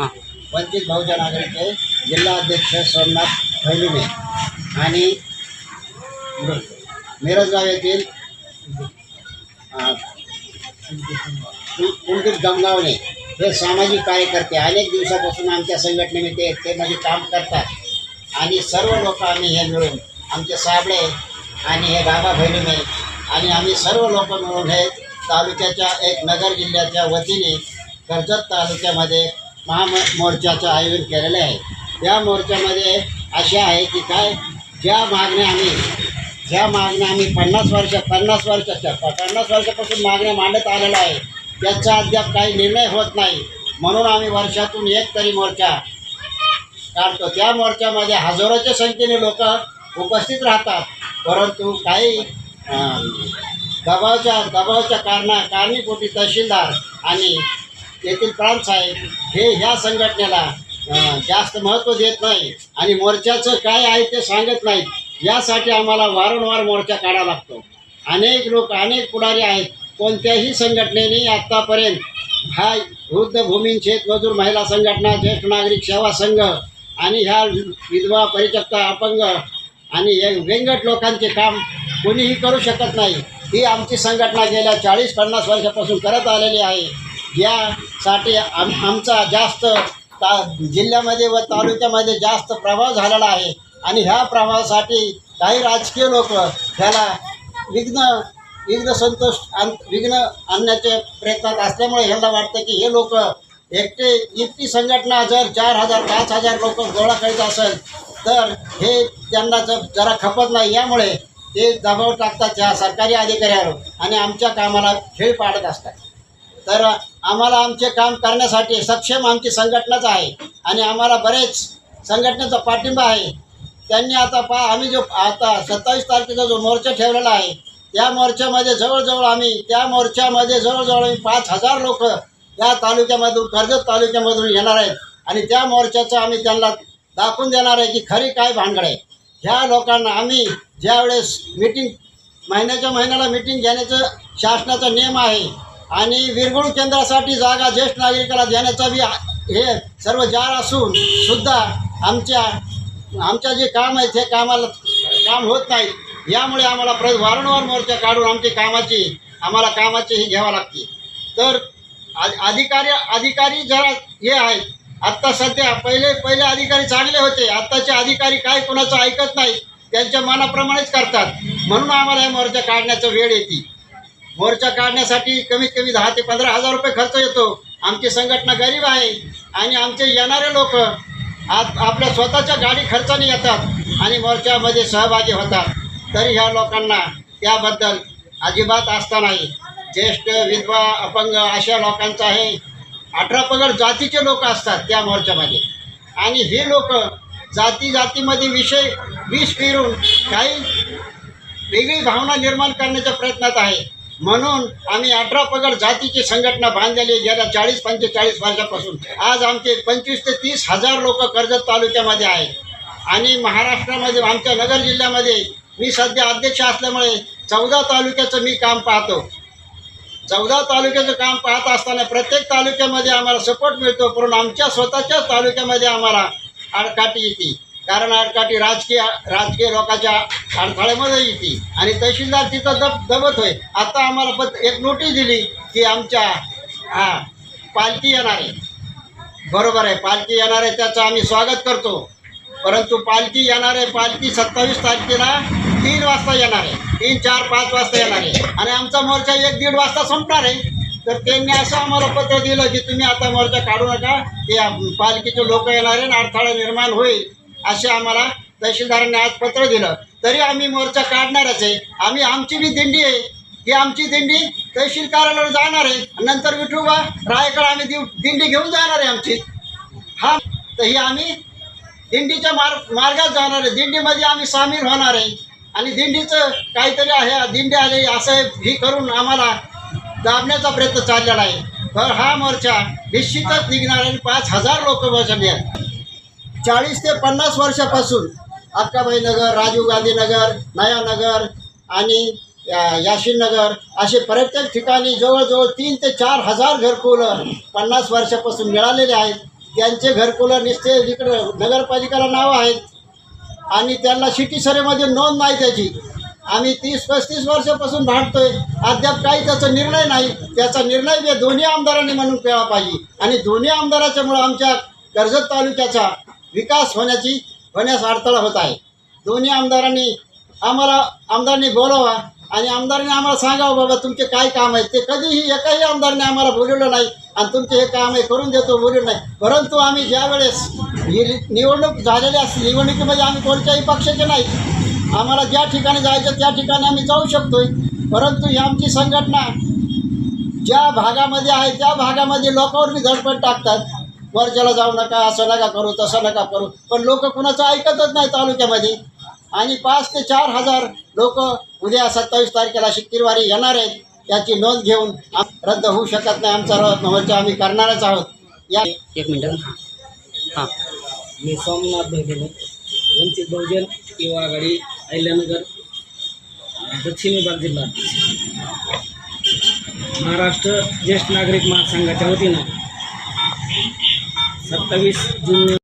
हां. वंचित बहुजन आघाडीचे जिल्हा अध्यक्ष सोमनाथ खैलुमे आणि मिरजगाव येथील कु- कुलदीप गमगावणे हे सामाजिक कार्यकर्ते अनेक दिवसापासून आमच्या संघटनेने ते ते म्हणजे काम करतात. आणि सर्व लोक आम्ही हे मिळून आमचे साबळे आणि हे बाबा भैरमे आणि आम्ही सर्व लोक मिळून हे तालुक्याच्या एक नगर जिल्ह्याच्या वतीने कर्जत तालुक्यामध्ये महामोर्चाचं आयोजन केलेलं आहे. या मोर्चामध्ये अशा आहे की काय? ज्या मागण्या आम्ही ज्या मागण्या आम्ही पन्नास वर्ष पन्नास वर्षाच्या पन्नास वर्षापासून मागण्या मांडत आलेल्या आहे त्याचा अद्याप काही निर्णय होत नाही. म्हणून आम्ही वर्षातून एक तरी मोर्चा काढतो. त्या मोर्चामध्ये हजारोच्या संख्येने लोक उपस्थित राहतात. परंतु काही अं, दबावच्या दबावाच्या कारणा कारणीपोटी तहसीलदार आणि येथील प्रांतसाहेब हे ह्या संघटनेला जास्त महत्त्व देत नाही आणि मोर्चाचं काय आहे ते सांगत नाहीत. यासाठी आम्हाला वारंवार मोर्चा काढावा लागतो. अनेक लोक अनेक पुढारी आहेत. कोणत्याही संघटनेने आत्तापर्यंत हा वृद्ध भूमीन शेतमजूर महिला संघटना ज्येष्ठ नागरिक सेवा संघ आणि ह्या विधवा परिचक्ता अपंग आणि वेंगट लोकांचे काम कोणीही करू शकत नाही. ही आमची संघटना गेल्या चाळीस पन्नास वर्षापासून करत आलेली आहे. यासाठी आम आमचा जास्त ता जिल्ह्यामध्ये व तालुक्यामध्ये जास्त प्रभाव झालेला आहे. आणि ह्या प्रभावासाठी काही राजकीय लोक ह्याला विघ्न विघ्न संतोष आण विघ्न आणण्याच्या प्रयत्नात असल्यामुळे ह्याला वाटतं की हे लोक एकटे इतकी संघटना जर चार हजार पाच हजार लोक गोळा करीत असेल तर हे त्यांना जर जरा खपत नाही यामुळे ते दबाव टाकतात त्या सरकारी अधिकाऱ्यावर. आणि आमच्या कामाला खेळ पाडत असतात. तर आम्हाला आमचे काम करण्यासाठी सक्षम आमची संघटनाच आहे. आणि आम्हाला बरेच संघटनेचा पाठिंबा आहे. त्यांनी आता पा आम्ही जो आता सत्तावीस तारखेचा जो मोर्चा ठेवलेला आहे त्या मोर्चामध्ये जवळजवळ आम्ही त्या मोर्चामध्ये जवळजवळ आम्ही पाच हजार लोक या तालुक्यामधून कर्जत तालुक्यामधून येणार आहेत. आणि त्या मोर्चाचं आम्ही त्यांना दाखवून देणार आहे की खरी काय भानगड आहे. ह्या लोकांना आम्ही ज्यावेळेस मीटिंग महिन्याच्या महिन्याला मीटिंग घेण्याचं शासनाचा नियम आहे आणि विरगुळ केंद्रासाठी जागा ज्येष्ठ नागरिकाला देण्याचा बी हे सर्व जार असून सुद्धा आमच्या आमच्या जे काम आहे ते कामाला काम होत नाही. यामुळे आम्हाला प्र वारंवार मोर्चा काढून आमची कामाची आम्हाला कामाची ही घ्यावं लागते. तर आ- अधिकारी अधिकारी जरा हे आहेत. आत्ता सध्या पहिले पहिले अधिकारी चांगले होते. आत्ताचे अधिकारी काय कोणाचं ऐकत नाही. त्यांच्या मनाप्रमाणेच करतात. म्हणून आम्हाला हे मोर्चा काढण्याचा वेळ येते. मोर्चा काढण्यासाठी कमीत कमी दहा ते पंधरा हजार रुपये खर्च येतो. आमची संघटना गरीब आहे आणि आमचे येणारे लोक आज आपल्या स्वतःच्या गाडी खर्चाने येतात आणि मोर्चामध्ये सहभागी होतात. तरी ह्या लोकांना त्याबद्दल अजिबात असता नाही. ज्येष्ठ विधवा अपंग अशा लोकांचा आहे. अठरा पगड जातीचे लोक असतात त्या मोर्चामध्ये. आणि हे लोक जाती जातीमध्ये विषय विष फिरून काही वेगळी भावना निर्माण करण्याच्या प्रयत्नात आहे. म्हणून आम्ही अठरा पगड जातीची संघटना बांधलेली गेल्या चाळीस पंचेचाळीस वर्षापासून. आज आमचे पंचवीस ते तीस हजार लोक कर्जत तालुक्यामध्ये आहेत. आणि महाराष्ट्रामध्ये आमच्या नगर जिल्ह्यामध्ये मी सध्या अध्यक्ष असल्यामुळे चौदा तालुक्याचं मी काम पाहतो. चौदा तालुक्याचं काम पाहत असताना प्रत्येक तालुक्यामध्ये आम्हाला सपोर्ट मिळतो. परंतु आमच्या स्वतःच्याच तालुक्यामध्ये आम्हाला आडकाठी येते. कारण आडकाठी राजकीय राजकीय लोकांच्या अडथळ्यामध्ये येते आणि तहसीलदार तिथं दब दबत होय. आता आम्हाला पत एक नोटीस दिली की आमच्या हा पालखी येणार आहे. बरोबर आहे पालखी येणार आहे त्याचं आम्ही स्वागत करतो. परंतु पालखी येणार आहे पालखी सत्तावीस तारखेला तीन वाजता येणार आहे. तीन चार पाच वाजता येणार आहे. आणि आमचा मोर्चा एक दीड वाजता संपणार आहे. तर त्यांनी असं आम्हाला पत्र दिलं की तुम्ही आता मोर्चा काढू नका. ते पालखीचे लोक येणार आहे आणि अडथळा निर्माण होईल. असे आम्हाला तहसीलदारांनी आज पत्र दिलं. तरी आम्ही मोर्चा काढणारच आहे. आम्ही आमची बी दिंडी आहे. ही आमची दिंडी तहसील कार्यालयावर जाणार आहे. नंतर विठोबा रायकडे आम्ही दिव- दिंडी घेऊन जाणार आहे आमची. हा तर ही आम्ही दिंडीच्या मार्ग मार्गात जाणार आहे. दिंडीमध्ये आम्ही सामील होणार आहे. आणि दिंडीचं काहीतरी आहे दिंडी आले असं ही करून आम्हाला दाबण्याचा प्रयत्न चाललेला आहे. तर हा मोर्चा निश्चितच निघणार आहे. पाच हजार लोक बसले आहेत चाळीस ते पन्नास वर्षापासून अक्काबाई नगर राजीव गांधी नगर नयानगर आणि याशीन नगर असे प्रत्येक ठिकाणी जवळजवळ तीन ते चार हजार घरकुलं पन्नास वर्षापासून मिळालेले आहेत. त्यांचे घरकुलं निसते इकडं नगरपालिकेला नावं आहेत. आणि त्यांना सिटी सरेमध्ये नोंद नाही त्याची. आम्ही तीस पस्तीस वर्षापासून भांडतोय. अद्याप काही त्याचा निर्णय नाही. त्याचा निर्णय दोन्ही आमदारांनी म्हणून केला पाहिजे. आणि दोन्ही आमदाराच्यामुळं आमच्या कर्जत तालुक्याचा विकास होण्याची होण्यास अडथळा होत आहे. दोन्ही आमदारांनी आम्हाला आमदारांनी बोलावा आणि आमदारांनी आम्हाला सांगावं बाबा तुमचे काय काम आहे ते कधीही एकाही आमदारने आम्हाला बोलवलं नाही आणि तुमचे हे काम आहे करून देतो बोलवलं नाही. परंतु आम्ही ज्यावेळेस ही निवडणूक झालेली असते निवडणुकीमध्ये आम्ही कोणत्याही पक्षाचे नाही. आम्हाला ज्या ठिकाणी जायचं त्या ठिकाणी आम्ही जाऊ शकतोय. परंतु ही आमची संघटना ज्या भागामध्ये आहे त्या भागामध्ये लोकांवर बी टाकतात. वरच्याला जाऊ नका असं नका करू तसं नका करू. पण लोक कुणाचं ऐकतच नाही तालुक्यामध्ये. आणि पाच ते चार हजार लोक उद्या सत्तावीस तारखेला शुक्रवारी येणार आहेत याची नोंद घेऊन रद्द होऊ शकत नाही. आमचा मोर्चा आम्ही करणारच आहोत. या एक मिनिट हां. मी सोमनाथ भेटेले वंचित बहुजन युवा आघाडी अहिल्यानगर दक्षिण विभाग जिल्हा. महाराष्ट्र ज्येष्ठ नागरिक महासंघाच्या वतीनं सत्तावीस जून